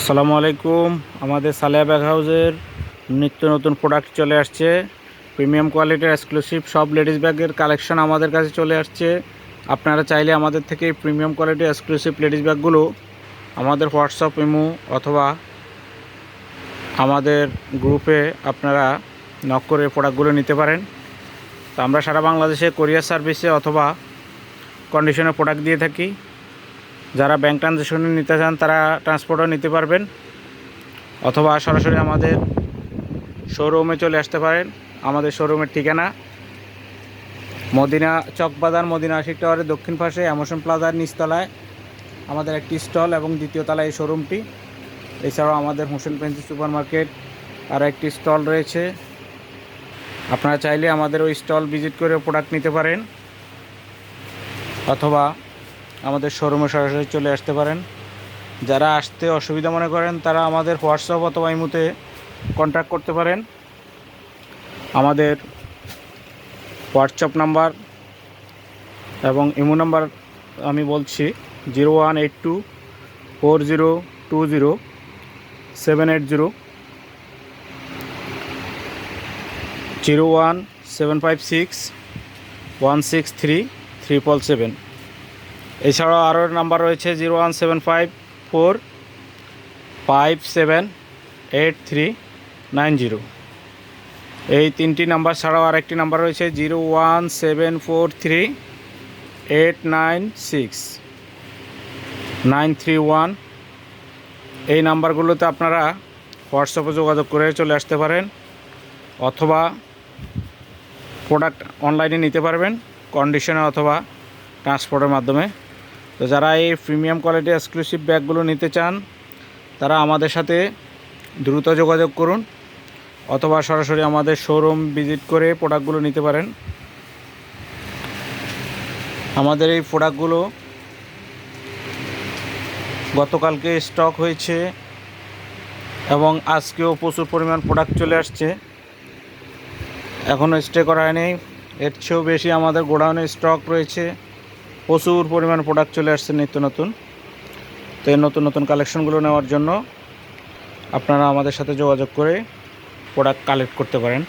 আসসালামু আলাইকুম। আমাদের সালিয়া ব্যাগ হাউসের নিত্য নতুন প্রোডাক্ট চলে আসছে। প্রিমিয়াম কোয়ালিটির এক্সক্লুসিভ সব লেডিস ব্যাগের কালেকশন আমাদের কাছে চলে আসছে। আপনারা চাইলে আমাদের থেকে প্রিমিয়াম কোয়ালিটির এক্সক্লুসিভ লেডিস ব্যাগগুলো আমাদের হোয়াটসঅ্যাপ ইমো অথবা আমাদের গ্রুপে আপনারা নক করে প্রোডাক্টগুলো নিতে পারেন। তো আমরা সারা বাংলাদেশে কোরিয়ার সার্ভিসে অথবা কন্ডিশনে প্রোডাক্ট দিয়ে থাকি। যারা ব্যাংক ট্রানজ্যাকশনে নিতে চান, তারা ট্রান্সপোর্টও নিতে পারবেন। অথবা সরাসরি আমাদের শোরুমে চলে আসতে পারেন। আমাদের শোরুমের ঠিকানা মদিনা চকবাজার মদিনা আশিক টাওয়ারের দক্ষিণ পাশে অ্যামোশন প্লাজার নিচতলায়। আমাদের একটি স্টল এবং দ্বিতীয় তলায় এই শোরুমটি এছাড়াও আমাদের হোসেন পেন্সি সুপার মার্কেট আর একটি স্টল রয়েছে। আপনারা চাইলে আমাদের ওই স্টল ভিজিট করে প্রোডাক্ট নিতে পারেন। অথবা আমাদের শোরুমে সরাসরি চলে আসতে পারেন। যারা আসতে অসুবিধা মনে করেন, তারা আমাদের হোয়াটসঅ্যাপ অথবা ইমুতে কন্ট্যাক্ট করতে পারেন। আমাদের হোয়াটসঅ্যাপ নাম্বার এবং ইমো নাম্বার আমি বলছি zero one eight two four zero two zero seven eight zero zero one seven five six one six three triple seven এছাড়াও আরও নাম্বার রয়েছে zero one seven five four five seven eight three nine zero. এই তিনটি number ছাড়াও আরেকটি number রয়েছে zero one seven four three eight nine six nine three one. এই নাম্বারগুলোতে আপনারা হোয়াটসঅ্যাপে যোগাযোগ করে চলে আসতে পারেন অথবা প্রোডাক্ট অনলাইনে নিতে পারবেন, কন্ডিশনে অথবা ট্রান্সপোর্টের মাধ্যমে। তো যারা এই প্রিমিয়াম কোয়ালিটি এক্সক্লুসিভ ব্যাগগুলো নিতে চান, তারা আমাদের সাথে দ্রুত যোগাযোগ করুন অথবা সরাসরি আমাদের শোরুম ভিজিট করে প্রোডাক্টগুলো নিতে পারেন। আমাদের এই প্রোডাক্টগুলো গতকালকে স্টক হয়েছে এবং আজকেও প্রচুর পরিমাণ প্রোডাক্ট চলে আসছে। এখনও স্টে করা হয়নি, এর চেয়েও বেশি আমাদের গোডাউনে স্টক রয়েছে। প্রচুর পরিমাণ প্রোডাক্ট চলে আসছে নিত্য নতুন। তো এই নতুন নতুন কালেকশনগুলো নেওয়ার জন্য আপনারা আমাদের সাথে যোগাযোগ করে প্রোডাক্ট কালেক্ট করতে পারেন।